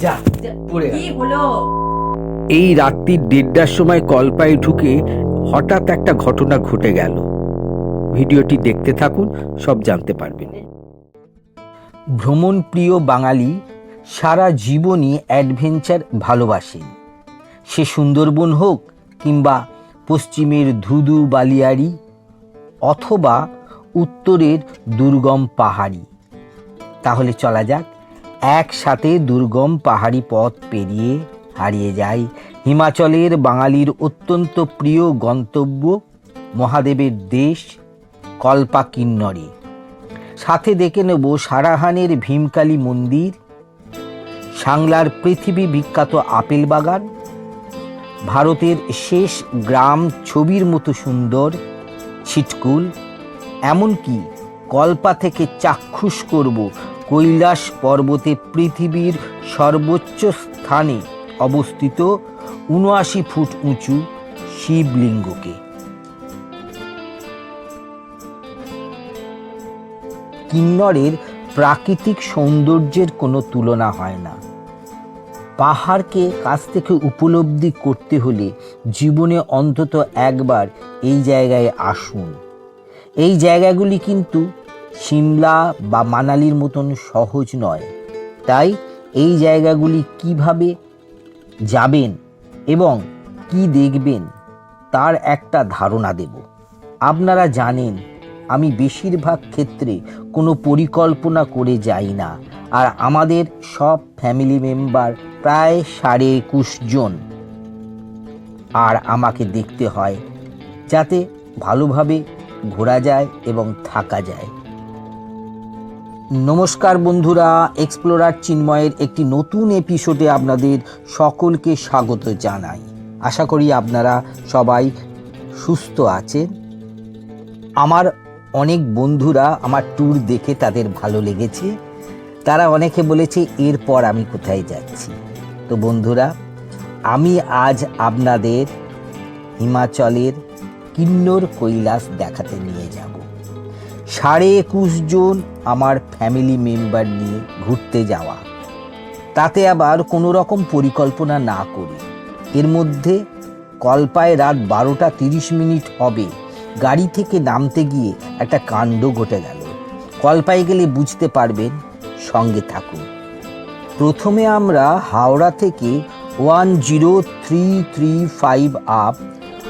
যা পড়ে কি হলো? এই রাত্রি দেড়টার সময় কলপায় ঢুকে হঠাৎ একটা ঘটনা ঘটে গেল। ভিডিওটি দেখতে থাকুন সব জানতে পারবেন। ভ্রমণ প্রিয় বাঙালি সারা জীবনই অ্যাডভেঞ্চার ভালোবাসেন। সে সুন্দরবন হোক কিংবা পশ্চিমের ধুধু বালিয়াড়ি অথবা উত্তরের দুর্গম পাহাড়ি। তাহলে চলা যাক। একসাথে দুর্গম পাহাড়ি পথ পেরিয়ে হারিয়ে যায় হিমাচলের বাঙালির অত্যন্ত প্রিয় গন্তব্য মহাদেবের দেশ কল্পা কিন্নরে সাথে দেখে নেব সারাহানের ভীমকালী মন্দির, সাংলার পৃথিবী বিখ্যাত আপেল বাগান, ভারতের শেষ গ্রাম ছবির মতো সুন্দর ছিটকুল, এমনকি কল্পা থেকে চাক্ষুষ করব কৈলাস পর্বতে পৃথিবীর সর্বোচ্চ স্থানে অবস্থিত উনআশি ফুট উঁচু শিবলিঙ্গকে। কিন্নরের প্রাকৃতিক সৌন্দর্যের কোনো তুলনা হয় না। পাহাড়কে কাছ থেকে উপলব্ধি করতে হলে জীবনে অন্তত একবার এই জায়গায় আসুন। এই জায়গাগুলি কিন্তু সিমলা বা মানালির মতন সহজ নয়। তাই এই জায়গাগুলি কীভাবে যাবেন এবং কি দেখবেন তার একটা ধারণা দেব। আপনারা জানেন, আমি বেশিরভাগ ক্ষেত্রে কোনো পরিকল্পনা করে যাই না, আর আমাদের সব ফ্যামিলি মেম্বার প্রায় সাড়ে একুশ জন। আর আমাকে দেখতে হয়, যাতে ভালোভাবে ঘোরা যায় এবং থাকা যায়। নমস্কার বন্ধুরা এক্সপ্লোরার চিন্ময়ের একটি নতুন এপিসোডে আপনাদের সকলকে স্বাগত জানাই। আশা করি আপনারা সবাই সুস্থ আছেন। আমার অনেক বন্ধুরা আমার ট্যুর দেখে তাদের ভালো লেগেছে। তারা অনেকে বলেছে, এরপর আমি কোথায় যাচ্ছি? তো বন্ধুরা, আমি আজ আপনাদের হিমাচলের কিন্নর কৈলাস দেখাতে নিয়ে যাব। সাড়ে একুশ জন আমার ফ্যামিলি মেম্বার নিয়ে ঘুরতে যাওয়া। তাতে আবার কোনো রকম পরিকল্পনা না করি। এর মধ্যে কল্পায় রাত বারোটা তিরিশ মিনিট হবে। গাড়ি থেকে নামতে গিয়ে একটা কাণ্ড ঘটে গেল। কল্পায় গেলে বুঝতে পারবেন, সঙ্গে থাকুন। প্রথমে আমরা হাওড়া থেকে one zero three three five up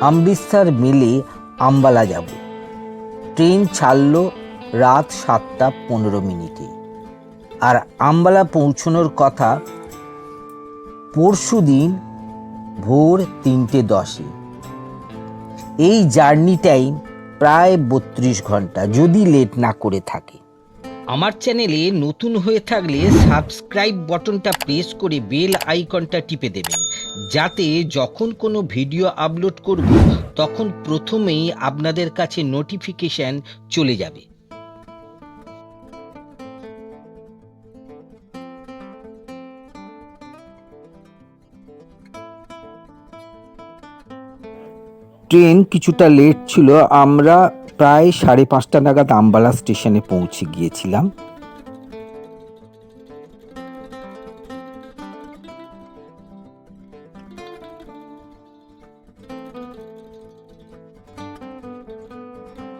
Amritsar মেলে আম্বালা যাব। ট্রেন ছাড়ল রাত সাতটা পনেরো মিনিটে। আর আম্বালা পৌঁছানোর কথা পরশু দিন ভোর তিনটে দশে। এই জার্নি টাইম প্রায় বত্রিশ ঘণ্টা, যদি লেট না করে থাকে। আমার চ্যানেলে নতুন হয়ে থাকলে সাবস্ক্রাইব বটনটা প্রেস করে বেল আইকনটা টিপে দেবেন। যাতে যখন কোনো ভিডিও আপলোড করব, তখন প্রথমেই আপনাদের কাছে নোটিফিকেশন চলে যাবে। ট্রেন কিছুটা লেট ছিল, আমরা প্রায় সাড়ে পাঁচটা নাগাদ আম্বালা স্টেশনে পৌঁছে গিয়েছিলাম।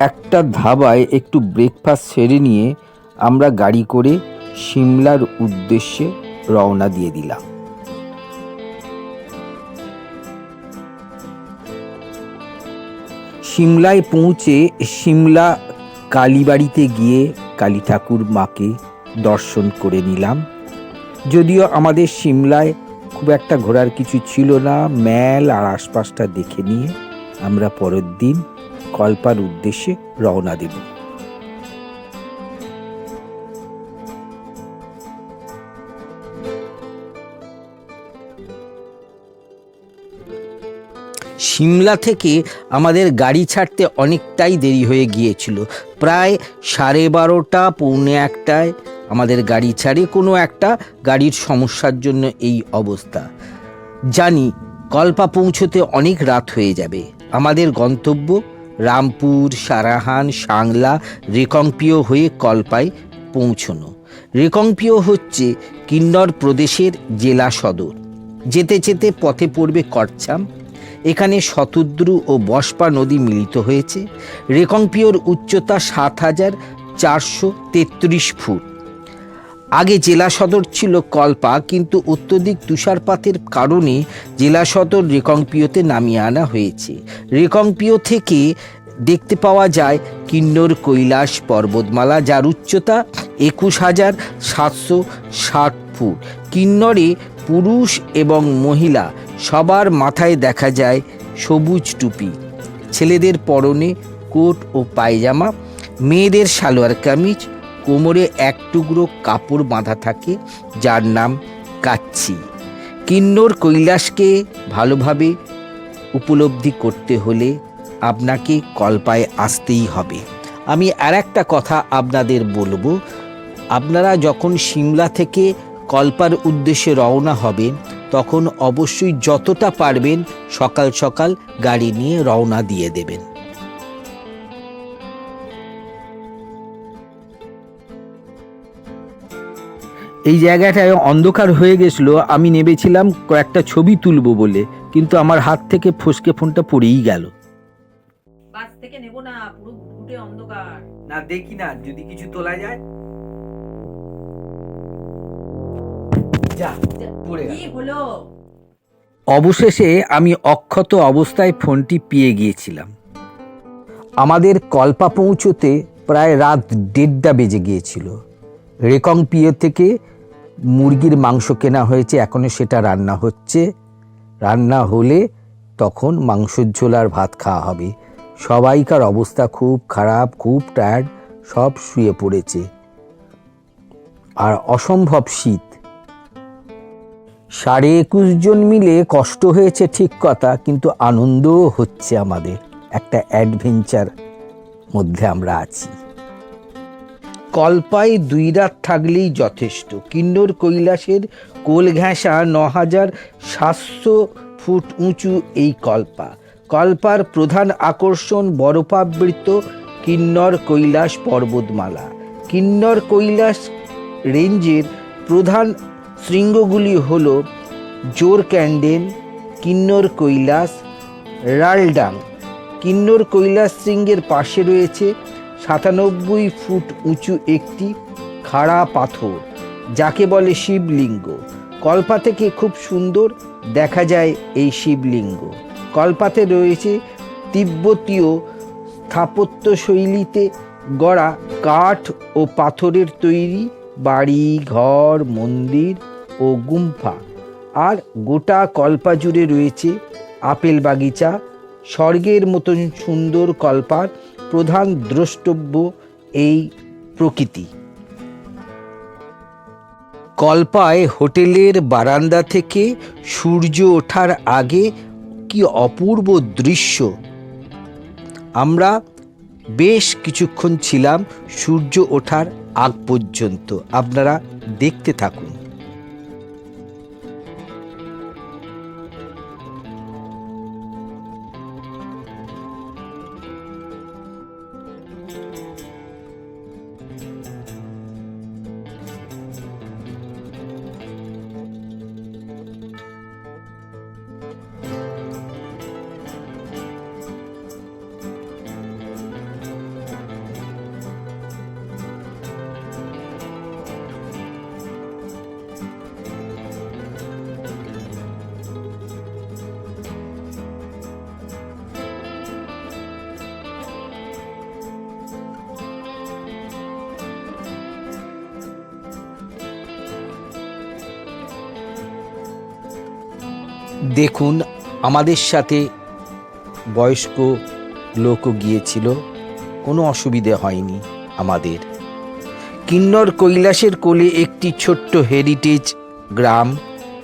একটা ধাবায় একটু ব্রেকফাস্ট সেরে নিয়ে আমরা গাড়ি করে সিমলার উদ্দেশ্যে রওনা দিয়ে দিলাম। সিমলায় পৌঁছে সিমলা কালীবাড়িতে গিয়ে কালী ঠাকুর মাকে দর্শন করে নিলাম। যদিও আমাদের সিমলায় খুব একটা ঘোরার কিছু ছিল না ম্যাল আর আশপাশটা দেখে নিয়ে আমরা পরের দিন কল্পার উদ্দেশ্যে রওনা দেব। সিমলা থেকে আমাদের গাড়ি ছাড়তে অনেকটাই দেরি হয়ে গিয়েছিল। প্রায় সাড়ে বারোটা, পৌনে একটায় আমাদের গাড়ি ছাড়ে কোনো একটা গাড়ির সমস্যার জন্য এই অবস্থা। জানি কল্পা পৌঁছতে অনেক রাত হয়ে যাবে। আমাদের গন্তব্য রামপুর, সারাহান, সাংলা, রেকংপিও হয়ে কল্পায় পৌঁছনো। রেকংপিও হচ্ছে কিন্নর প্রদেশের জেলা সদর। যেতে যেতে পথে পড়বে করছাম এখানে শতদ্রু ও বসপা নদী মিলিত হয়েছে। রেকংপিওর উচ্চতা সাত হাজার চারশো তেত্রিশ ফুট। আগে জেলা সদর ছিল কল্পা, কিন্তু অত্যধিক তুষারপাতের কারণে জেলা সদর রেকংপিওতে নামিয়ে আনা হয়েছে। রেকংপিও থেকে দেখতে পাওয়া যায় কিন্নর কৈলাস পর্বতমালা, যার উচ্চতা একুশ হাজার সাতশো ষাট ফুট। কিন্নরে পুরুষ এবং মহিলা সবার মাথায় দেখা যায় সবুজ টুপি। ছেলেদের পরনে কোট ও পায়জামা, মেয়েদের সালোয়ার কামিজ কোমরে এক টুকরো কাপড় বাঁধা থাকে, যার নাম কাচ্ছি কিন্নর কৈলাসকে ভালোভাবে উপলব্ধি করতে হলে আপনাকে কল্পায় আসতেই হবে। আমি আর একটা কথা আপনাদের বলব। আপনারা যখন সিমলা থেকে কল্পার উদ্দেশ্যে রওনা হবেন, তখন অবশ্যই যতটা পারবেন সকাল সকাল গাড়ি নিয়ে রওনা দিয়ে দেবেন। এই জায়গাটায় অন্ধকার হয়ে গেছিল আমি নেবেছিলাম কয়েকটা ছবি তুলবো বলে কিন্তু আমার হাত থেকে ফসকে ফোনটা পড়েই গেল। বাস থেকে নেব না পুরো ঘুটে অন্ধকার। না দেখি না যদি কিছু তোলা যায়। যা পড়ে গেল। কি হলো? অবশেষে আমি অক্ষত অবস্থায় ফোনটি পেয়ে গিয়েছিলাম। আমাদের কল্পা পৌঁছতে প্রায় রাত দেড়টা বেজে গিয়েছিল। রেকং পিও থেকে মুরগির মাংস কেনা হয়েছে এখনও সেটা রান্না হচ্ছে। রান্না হলে তখন মাংসের ঝোল আর ভাত খাওয়া হবে। সবাইকার অবস্থা খুব খারাপ, খুব টায়ার্ড সব শুয়ে পড়েছে। আর অসম্ভব শীত। সাড়ে একুশ জন মিলে কষ্ট হয়েছে ঠিক কথা, কিন্তু আনন্দও হচ্ছে আমাদের। একটা অ্যাডভেঞ্চার মধ্যে আমরা আছি। কল্পায় দুই রাত থাকলেই যথেষ্ট। কিন্নর কৈলাসের কোল ঘেঁষা ন হাজার সাতশো ফুট উঁচু এই কল্পা। কল্পার প্রধান আকর্ষণ বরফাবৃত কিন্নর কৈলাস পর্বতমালা। কিন্নর কৈলাস রেঞ্জের প্রধান শৃঙ্গগুলি হল জোর ক্যান্ডেল, কিন্নর কৈলাস, রালডাং। কিন্নর কৈলাস শৃঙ্গের পাশে রয়েছে সাতানব্বই ফুট উঁচু একটি খাড়া পাথর, যাকে বলে শিবলিঙ্গ। কল্পা থেকে খুব সুন্দর দেখা যায় এই শিবলিঙ্গ। কল্পাতে রয়েছে তিব্বতীয় স্থাপত্য শৈলীতে গড়া কাঠ ও পাথরের তৈরি বাড়ি, ঘর, মন্দির ও গুম্ফা। আর গোটা কল্পা জুড়ে রয়েছে আপেল বাগিচা। স্বর্গের মতন সুন্দর কল্পার প্রধান দ্রষ্টব্য এই প্রকৃতি। কল্পায় হোটেলের বারান্দা থেকে সূর্য ওঠার আগে কি অপূর্ব দৃশ্য? আমরা বেশ কিছুক্ষণ ছিলাম সূর্য ওঠার আগ পর্যন্ত। আপনারা দেখতে থাকুন। দেখুন, আমাদের সাথে বয়স্ক লোকও গিয়েছিল, কোনো অসুবিধে হয়নি আমাদের। কিন্নর কৈলাসের কোলে একটি ছোট্ট হেরিটেজ গ্রাম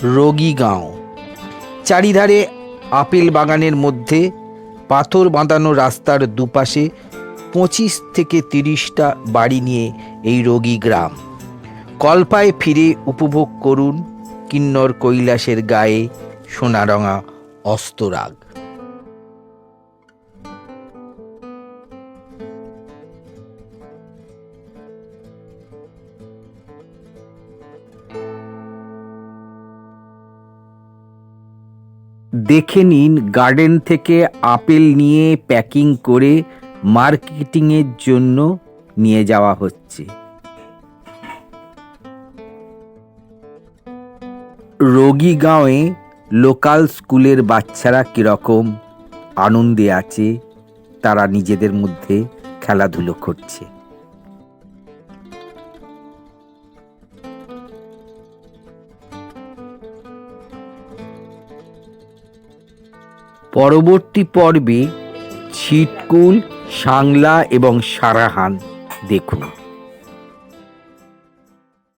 রোগীগাঁও চারিধারে আপেল বাগানের মধ্যে পাথর বাঁধানো রাস্তার দুপাশে পঁচিশ থেকে তিরিশটা বাড়ি নিয়ে এই রোগী গ্রাম। কল্পায় ফিরে উপভোগ করুন কিন্নর কৈলাসের গায়ে সোনারঙা অস্তরাগ দেখে নিন গার্ডেন থেকে আপেল নিয়ে প্যাকিং করে মার্কেটিংয়ের জন্য নিয়ে যাওয়া হচ্ছে। রোগী গাঁয়ে লোকাল স্কুলের বাচ্চারা কীরকম আনন্দে আছে, তারা নিজেদের মধ্যে খেলাধুলো করছে। পরবর্তী পর্বে ছিটকুল, সাংলা এবং সারাহান দেখুন।